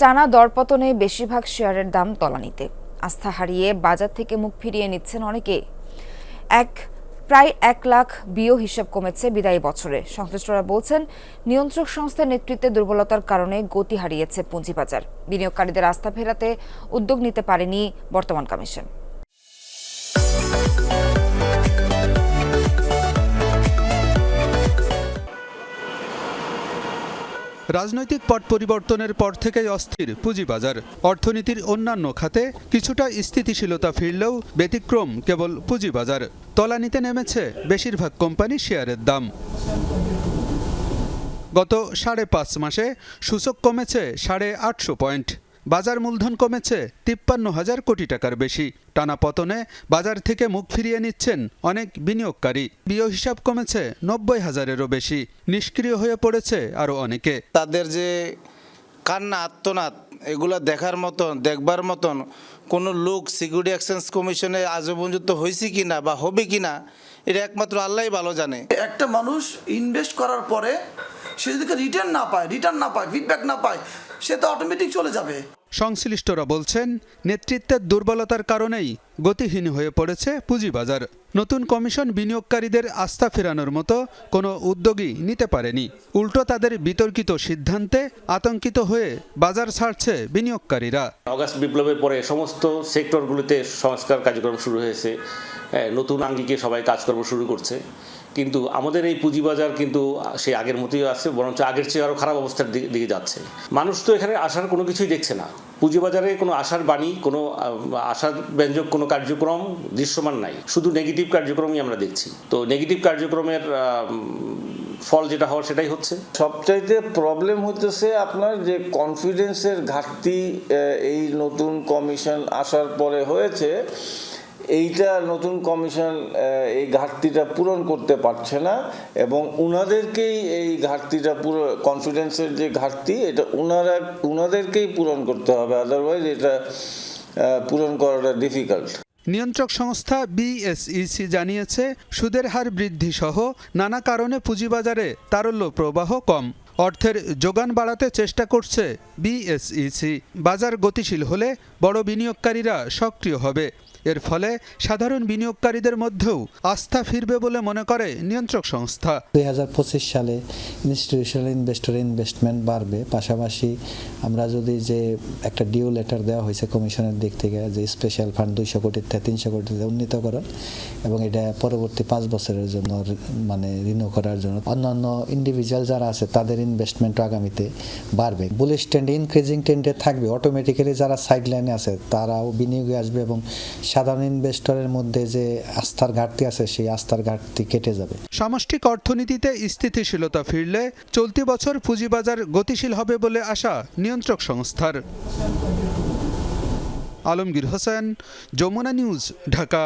টানা দরপতনে বেশিরভাগ শেয়ারের দাম তলানিতে। আস্থা হারিয়ে বাজার থেকে মুখ ফিরিয়ে নিচ্ছেন অনেকে। এক, প্রায় এক লাখ বিও হিসাব কমেছে বিদায়ী বছরে। সংশ্লিষ্টরা বলছেন, নিয়ন্ত্রক সংস্থার নেতৃত্বে দুর্বলতার কারণে গতি হারিয়েছে পুঁজিবাজার। বিনিয়োগকারীদের আস্থা ফেরাতে উদ্যোগ নিতে পারেনি বর্তমান কমিশন। রাজনৈতিক পট পরিবর্তনের পর থেকেই অস্থির পুঁজিবাজার। অর্থনীতির অন্যান্য খাতে কিছুটা স্থিতিশীলতা ফিরলেও ব্যতিক্রম কেবল পুঁজিবাজার। তলানিতে নেমেছে বেশিরভাগ কোম্পানি শেয়ারের দাম। গত সাড়ে পাঁচ মাসে সূচক কমেছে সাড়ে আটশো পয়েন্ট। বাজার মূলধন কমেছে তিপ্পান্ন হাজার কোটি টাকার বেশি। টানা পতনে বাজার থেকে মুখ ফিরিয়ে নিচ্ছেন অনেক বিনিয়োগকারী। বিয় হিসাব কমেছে নব্বই হাজারেরও বেশি। নিষ্ক্রিয় হয়ে পড়েছে আরও অনেকে। তাদের যে কান্না আত্মনাদ এগুলা দেখার মতন দেখবার মতন কোনো লোক সিকিউরিটি এক্সচেঞ্জ কমিশনে আজও পর্যন্ত হয়েছে কি না বা হবে কি না এটা একমাত্র আল্লাহই ভালো জানে। একটা মানুষ ইনভেস্ট করার পরে সে যদি রিটার্ন না পায় রিটার্ন না পায় ফিডব্যাক না পায় সে তো অটোমেটিক চলে যাবে। সংশ্লিষ্টরা বলছেন নেতৃত্বের দুর্বলতার কারণেই গতিহীন হয়ে পড়েছে পুঁজিবাজার। নতুন কমিশন বিনিয়োগকারীদের আস্থা ফেরানোর মতো কোনো উদ্যোগই নিতে পারেনি। উল্টো তাদের বিতর্কিত সিদ্ধান্তে আতঙ্কিত হয়ে বাজার ছাড়ছে বিনিয়োগকারীরা। অগাস্ট বিপ্লবের পরে সমস্ত সেক্টরগুলোতে সংস্কার কার্যক্রম শুরু হয়েছে। হ্যাঁ, নতুন আঙ্গিকে সবাই কাজকর্ম শুরু করছে। কিন্তু আমাদের এই পুঁজিবাজার কিন্তু সেই আগের মতোই আছে, বরঞ্চ আগের চেয়ে আরও খারাপ অবস্থার দিকে যাচ্ছে। মানুষ তো এখানে আসার কোনো কিছুই দেখছে না। পুঁজিবাজারে কোনো আশার বাণী, কোনো আশার ব্যঞ্জক কোনো কার্যক্রম দৃশ্যমান নাই। শুধু নেগেটিভ কার্যক্রমই আমরা দেখছি। তো নেগেটিভ কার্যক্রমের ফল যেটা হওয়ার সেটাই হচ্ছে। সবচাইতে প্রবলেম হইতেছে আপনার যে কনফিডেন্সের ঘাটতি এই নতুন কমিশন আসার পরে হয়েছে। এইটা নতুন কমিশন এই ঘাটতিটা পূরণ করতে পারছে না এবং উনাদেরকেই এই ঘাটতিটা পুরো কনফিডেন্সের যে ঘাটতি, এটা উনারা, উনাদেরকেই পূরণ করতে হবে আদারওয়াইজ এটা পূরণ করাটা ডিফিকাল্ট নিয়ন্ত্রক সংস্থা বিএসইসি জানিয়েছে, সুদের হার বৃদ্ধি সহ নানা কারণে পুঁজিবাজারে তারল্য প্রবাহ কম। অর্থের যোগান বাড়াতে চেষ্টা করছে বিএসইসি। বাজার গতিশীল হলে বড় বিনিয়োগকারীরা সক্রিয় হবে। এর ফলে সাধারণ বিনিয়োগকারীদের মধ্যেও আস্থা ফিরবে বলে মনে করে নিয়ন্ত্রক সংস্থা। দুই হাজার পঁচিশ সালে ইনস্টিটিউশনাল ইনভেস্টর ইনভেস্টমেন্ট বাড়বে। পাশাপাশি আমরা যদি যে একটা ডিউ লেটার দেওয়া হয়েছে কমিশনের দিক থেকে, যে স্পেশাল ফান্ড দুইশো থেকে তিনশো কোটিতে উন্নীতকরণ, এবং এটা পরবর্তী পাঁচ বছরের জন্য মানে রিনিউ করার জন্য। অন্যান্য ইন্ডিভিজুয়াল যারা আছে, তাদের ইনভেস্টমেন্ট আগামীতে বাড়বে। বুলিশ ট্রেন্ড ইনক্রিজিং ট্রেন্ডে থাকবে। অটোমেটিক্যালি যারা সাইড লাইনে আছে, তারাও বিনিয়োগে আসবে এবং সাধারণ ইনভেস্টরের মধ্যে যে আস্থার ঘাটতি আছে, সেই আস্থার ঘাটতি কেটে যাবে। সামষ্টিক অর্থনীতিতে স্থিতিশীলতা ফিরলে চলতি বছর পুঁজিবাজার গতিশীল হবে বলে আশা নিয়ন্ত্রক সংস্থার। আলমগীর হোসেন, যমুনা নিউজ, ঢাকা।